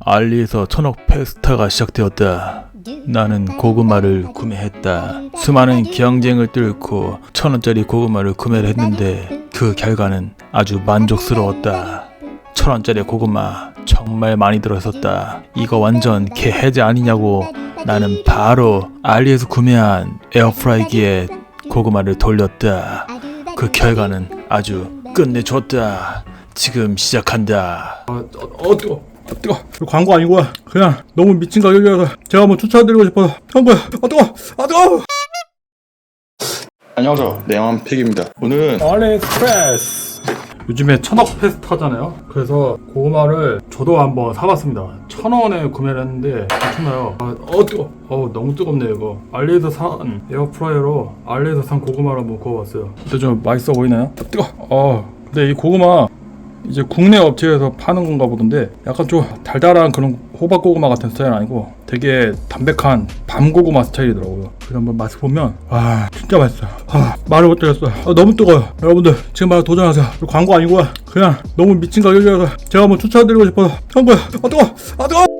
알리에서 천억 페스타가 시작되었다. 나는 고구마를 구매했다. 수많은 경쟁을 뚫고 천 원짜리 고구마를 구매를 했는데 그 결과는 아주 만족스러웠다. 천 원짜리 고구마 정말 많이 들어있었다. 이거 완전 개 해제 아니냐고 나는 바로 알리에서 구매한 에어프라이기에 고구마를 돌렸다. 그 결과는 아주 끝내줬다. 지금 시작한다. 아, 어, 어, 뜨거. 아, 뜨거. 이거 광고 아니고 그냥 너무 미친 가격이라서 제가 한번 추천드리고 싶어서 한 거야. 아, 뜨거. 아, 뜨거. 안녕하세요 내왕픽입니다 오늘은 알리익스프레스. 요즘에 천억 페스타잖아요. 그래서 고구마를 저도 한번 사봤습니다. 천 원에 구매를 했는데 괜찮아요. 아, 어 뜨거. 어 너무 뜨겁네 이거. 알리에서 산 에어프라이어로 알리에서 산 고구마를 한번 구워봤어요. 근데 좀 맛있어 보이나요? 아, 뜨거. 어. 근데 이 고구마 이제 국내 업체에서 파는 건가 보던데 약간 좀 달달한 그런 호박 고구마 같은 스타일은 아니고 되게 담백한 밤 고구마 스타일이더라고요. 그래서 한번 맛을 보면 와 진짜 맛있어요. 아, 말을 못 드렸어요. 아, 너무 뜨거워요. 여러분들 지금 바로 도전하세요. 광고 아니고 그냥 너무 미친 가격이라서 제가 한번 추천드리고 싶어서 한 거야. 아 뜨거. 아 뜨거.